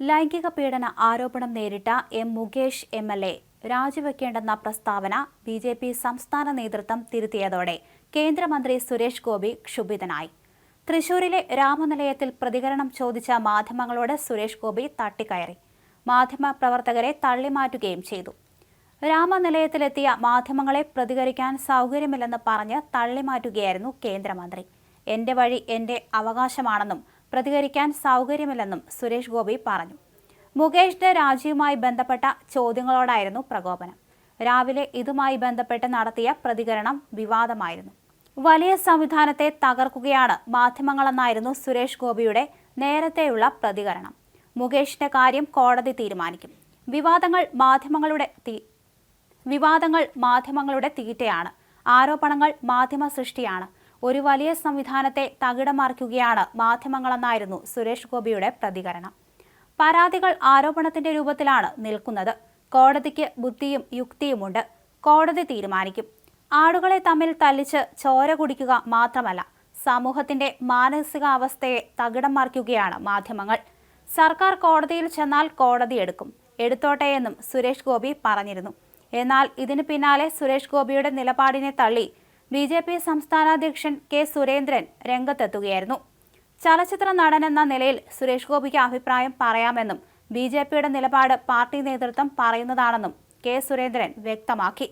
ലൈംഗിക പീഡന ആരോപണം നേരിട്ട M Mukesh M L A. രാജിവെക്കേണ്ടെന്ന പ്രസ്താവന ബി ജെ പി സംസ്ഥാന നേതൃത്വം തിരുത്തിയതോടെ കേന്ദ്രമന്ത്രി സുരേഷ് ഗോപി ക്ഷുഭിതനായി. തൃശൂരിലെ രാമനിലയത്തിൽ പ്രതികരണം ചോദിച്ച മാധ്യമങ്ങളോട് സുരേഷ് ഗോപി തട്ടിക്കയറി. മാധ്യമ പ്രവർത്തകരെ തള്ളിമാറ്റുകയും ചെയ്തു. രാമനിലയത്തിലെത്തിയ മാധ്യമങ്ങളെ പ്രതികരിക്കാൻ സൗകര്യമില്ലെന്ന് പറഞ്ഞ് തള്ളിമാറ്റുകയായിരുന്നു കേന്ദ്രമന്ത്രി. എന്റെ വഴി എന്റെ അവകാശമാണെന്നും പ്രതികരിക്കാൻ സൗകര്യമില്ലെന്നും സുരേഷ് ഗോപി പറഞ്ഞു. മുകേഷിന്റെ രാജിയുമായി ബന്ധപ്പെട്ട ചോദ്യങ്ങളോടായിരുന്നു പ്രകോപനം. രാവിലെ ഇതുമായി ബന്ധപ്പെട്ട് നടത്തിയ പ്രതികരണം വിവാദമായിരുന്നു. വലിയ സംവിധാനത്തെ തകർക്കുകയാണ് മാധ്യമങ്ങളെന്നായിരുന്നു സുരേഷ് ഗോപിയുടെ നേരത്തെയുള്ള പ്രതികരണം. മുകേഷിന്റെ കാര്യം കോടതി തീരുമാനിക്കും. വിവാദങ്ങൾ മാധ്യമങ്ങളുടെ വിവാദങ്ങൾ മാധ്യമങ്ങളുടെ തീറ്റയാണ്. ആരോപണങ്ങൾ മാധ്യമ സൃഷ്ടിയാണ്. ഒരു വലിയ സംവിധാനത്തെ തകിടമാർക്കുകയാണ് മാധ്യമങ്ങളെന്നായിരുന്നു സുരേഷ് ഗോപിയുടെ പ്രതികരണം. പരാതികൾ ആരോപണത്തിന്റെ രൂപത്തിലാണ് നിൽക്കുന്നത്. കോടതിക്ക് ബുദ്ധിയും യുക്തിയുമുണ്ട്. കോടതി തീരുമാനിക്കും. ആടുകളെ തമ്മിൽ തല്ലിച്ച് ചോര കുടിക്കുക മാത്രമല്ല സമൂഹത്തിന്റെ മാനസികാവസ്ഥയെ തകിടം മറിക്കുകയാണ് മാധ്യമങ്ങൾ. സർക്കാർ കോടതിയിൽ ചെന്നാൽ കോടതി എടുക്കും. എടുത്തോട്ടെ എന്നും സുരേഷ് ഗോപി പറഞ്ഞിരുന്നു. എന്നാൽ ഇതിന് പിന്നാലെ സുരേഷ് ഗോപിയുടെ നിലപാടിനെ തള്ളി ബി ജെ പി സംസ്ഥാനാധ്യക്ഷൻ കെ സുരേന്ദ്രൻ രംഗത്തെത്തുകയായിരുന്നു. ചലച്ചിത്ര നടനെന്ന നിലയിൽ സുരേഷ് ഗോപിക്ക് അഭിപ്രായം പറയാമെന്നും ബി ജെ പിയുടെ നിലപാട് പാർട്ടി നേതൃത്വം പറയുന്നതാണെന്നും കെ സുരേന്ദ്രൻ വ്യക്തമാക്കി.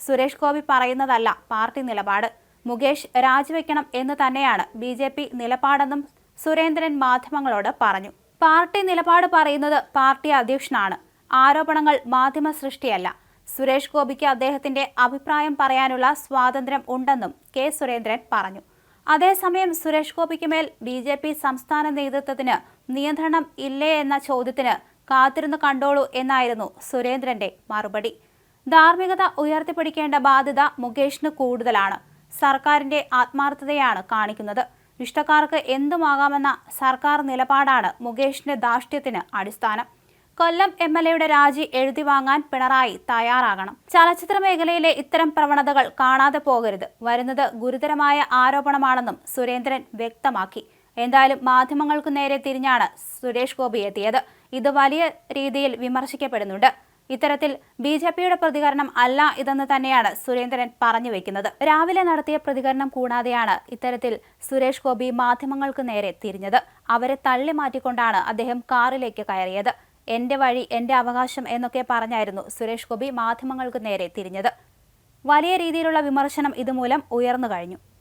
സുരേഷ് ഗോപി പറയുന്നതല്ല പാർട്ടി നിലപാട്. മുകേഷ് രാജിവെക്കണം എന്ന് തന്നെയാണ് ബി ജെ പി നിലപാടെന്നും സുരേന്ദ്രൻ മാധ്യമങ്ങളോട് പറഞ്ഞു. പാർട്ടി നിലപാട് പറയുന്നത് പാർട്ടി അധ്യക്ഷനാണ്. ആരോപണങ്ങൾ മാധ്യമ സൃഷ്ടിയല്ല. സുരേഷ് ഗോപിക്ക് അദ്ദേഹത്തിന്റെ അഭിപ്രായം പറയാനുള്ള സ്വാതന്ത്ര്യം ഉണ്ടെന്നും കെ സുരേന്ദ്രൻ പറഞ്ഞു. അതേസമയം സുരേഷ് ഗോപിക്ക് മേൽ ബി ജെ പി സംസ്ഥാന നേതൃത്വത്തിന് നിയന്ത്രണം ഇല്ലേ എന്ന ചോദ്യത്തിന് കാത്തിരുന്നു കണ്ടോളൂ എന്നായിരുന്നു സുരേന്ദ്രന്റെ മറുപടി. ധാർമ്മികത ഉയർത്തിപ്പിടിക്കേണ്ട ബാധ്യത മുകേഷിന് കൂടുതലാണ്. സർക്കാരിന്റെ ആത്മാർത്ഥതയാണ് കാണിക്കുന്നത്. ഇഷ്ടക്കാർക്ക് എന്തുമാകാമെന്ന സർക്കാർ നിലപാടാണ് മുകേഷിന്റെ ധാർഷ്ട്യത്തിന് അടിസ്ഥാനം. കൊല്ലം എം എൽ എയുടെ രാജി എഴുതി വാങ്ങാൻ പിണറായി തയ്യാറാകണം. ചലച്ചിത്ര മേഖലയിലെ ഇത്തരം പ്രവണതകൾ കാണാതെ പോകരുത്. വരുന്നത് ഗുരുതരമായ ആരോപണമാണെന്നും സുരേന്ദ്രൻ വ്യക്തമാക്കി. എന്തായാലും മാധ്യമങ്ങൾക്കു നേരെ തിരിഞ്ഞാണ് സുരേഷ് ഗോപി എത്തിയത്. ഇത് വലിയ രീതിയിൽ വിമർശിക്കപ്പെടുന്നുണ്ട്. ഇത്തരത്തിൽ ബി ജെ പിയുടെ പ്രതികരണം അല്ല ഇതെന്ന് തന്നെയാണ് സുരേന്ദ്രൻ പറഞ്ഞു വെക്കുന്നത്. രാവിലെ നടത്തിയ പ്രതികരണം കൂടാതെയാണ് ഇത്തരത്തിൽ സുരേഷ് ഗോപി മാധ്യമങ്ങൾക്ക് നേരെ തിരിഞ്ഞത്. അവരെ തള്ളി മാറ്റിക്കൊണ്ടാണ് അദ്ദേഹം കാറിലേക്ക് കയറിയത്. എന്റെ വഴി എന്റെ അവകാശം എന്നൊക്കെ പറഞ്ഞായിരുന്നു സുരേഷ് ഗോപി മാധ്യമങ്ങൾക്ക് നേരെ തിരിഞ്ഞത്. വലിയ രീതിയിലുള്ള വിമർശനം ഇതുമൂലം ഉയർന്നു കഴിഞ്ഞു.